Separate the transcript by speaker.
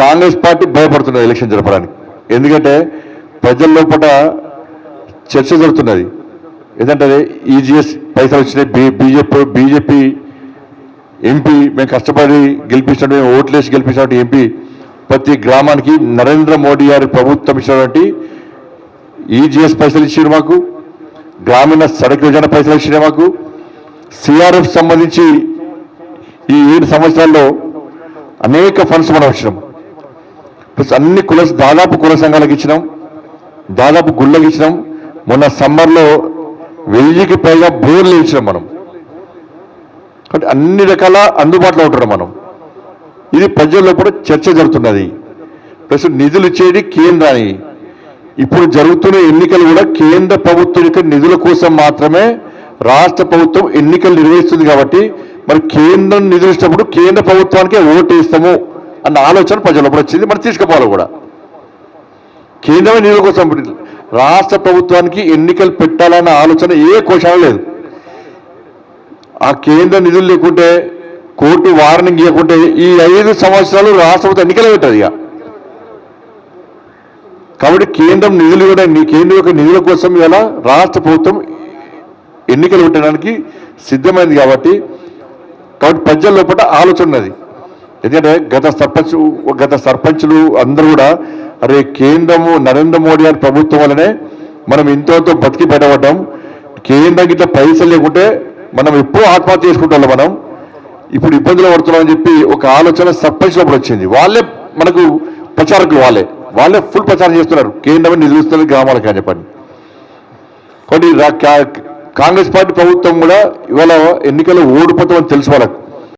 Speaker 1: Congress party భయపడుతున్నది election జరపడానికి. ఎందుకంటే ప్రజల లోపల చర్చ జరుగుతున్నది. ఏంటంటే ఈజీఎస్ పైసలు వచ్చినాయి. బీ బీజేపీ బీజేపీ ఎంపీ మేము కష్టపడి గెలిపించినట్టు మేము ఓట్లేసి గెలిపించినట్టు ఎంపీ ప్రతి గ్రామానికి నరేంద్ర మోడీ గారి ప్రభుత్వం ఇచ్చినటువంటి ఈజీఎస్ పైసలు ఇచ్చారు మాకు. గ్రామీణ సడక్ యోజన పైసలు ఇచ్చినాయి మాకు. సిఆర్ఎఫ్ సంబంధించి ఈ ఏడు సంవత్సరాల్లో అనేక ఫండ్స్ మనం వచ్చినాం ప్లస్ అన్ని కుల దాదాపు కుల సంఘాలకు ఇచ్చినాం. దాదాపు గుళ్ళకి ఇచ్చినాం. మొన్న సమ్మర్లో వెయ్యికి పైగా బోర్లు ఇచ్చినాం మనం. కాబట్టి అన్ని రకాల అందుబాటులో ఉంటున్నాం మనం. ఇది ప్రజల్లో కూడా చర్చ జరుగుతున్నది. ప్లస్ నిధులు ఇచ్చేది కేంద్రాన్ని. ఇప్పుడు జరుగుతున్న ఎన్నికలు కూడా కేంద్ర ప్రభుత్వం యొక్క నిధుల కోసం మాత్రమే రాష్ట్ర ప్రభుత్వం ఎన్నికలు నిర్వహిస్తుంది కాబట్టి మరి కేంద్రం నిధులు ఇచ్చినప్పుడు కేంద్ర ప్రభుత్వానికే ఓటు వేస్తాము అన్న ఆలోచన ప్రజల్లో వచ్చింది. మరి తీసుకుపోవాలి కూడా. కేంద్రమే నిధుల కోసం రాష్ట్ర ప్రభుత్వానికి ఎన్నికలు పెట్టాలన్న ఆలోచన ఏ కోశాలు లేదు. ఆ కేంద్ర నిధులు లేకుంటే కోర్టు వార్నింగ్ ఇవ్వకుంటే ఈ ఐదు సంవత్సరాలు రాష్ట్ర ప్రభుత్వం ఎన్నికలు పెట్టదు ఇక. కాబట్టి కేంద్రం నిధులు కూడా కేంద్రం యొక్క నిధుల కోసం ఇలా రాష్ట్ర ప్రభుత్వం ఎన్నికలు పెట్టడానికి సిద్ధమైంది కాబట్టి కాబట్టి ప్రజల లోపల ఆలోచన ఉన్నది. ఎందుకంటే గత సర్పంచ్ గత సర్పంచులు అందరూ కూడా అరే కేంద్రము నరేంద్ర మోడీ గారి ప్రభుత్వం వల్లనే మనం ఇంతతో బతికి బయటపడ్డాం. కేంద్రం గిట్ల పైసలు లేకుంటే మనం ఎప్పుడూ ఆత్మహత్య చేసుకుంటాం మనం. ఇప్పుడు ఇబ్బందులు పడుతున్నాం అని చెప్పి ఒక ఆలోచన సర్పంచ్లప్పుడు వచ్చింది. వాళ్ళే మనకు ప్రచారకులు వాళ్ళే. వాళ్ళే ఫుల్ ప్రచారం చేస్తున్నారు. కేంద్రమే నిధులు గ్రామాలకు అని చెప్పండి. కాబట్టి కాంగ్రెస్ పార్టీ ప్రభుత్వం కూడా ఇవాళ ఎన్నికల్లో ఓడిపోతామని తెలుసు వాళ్ళకు.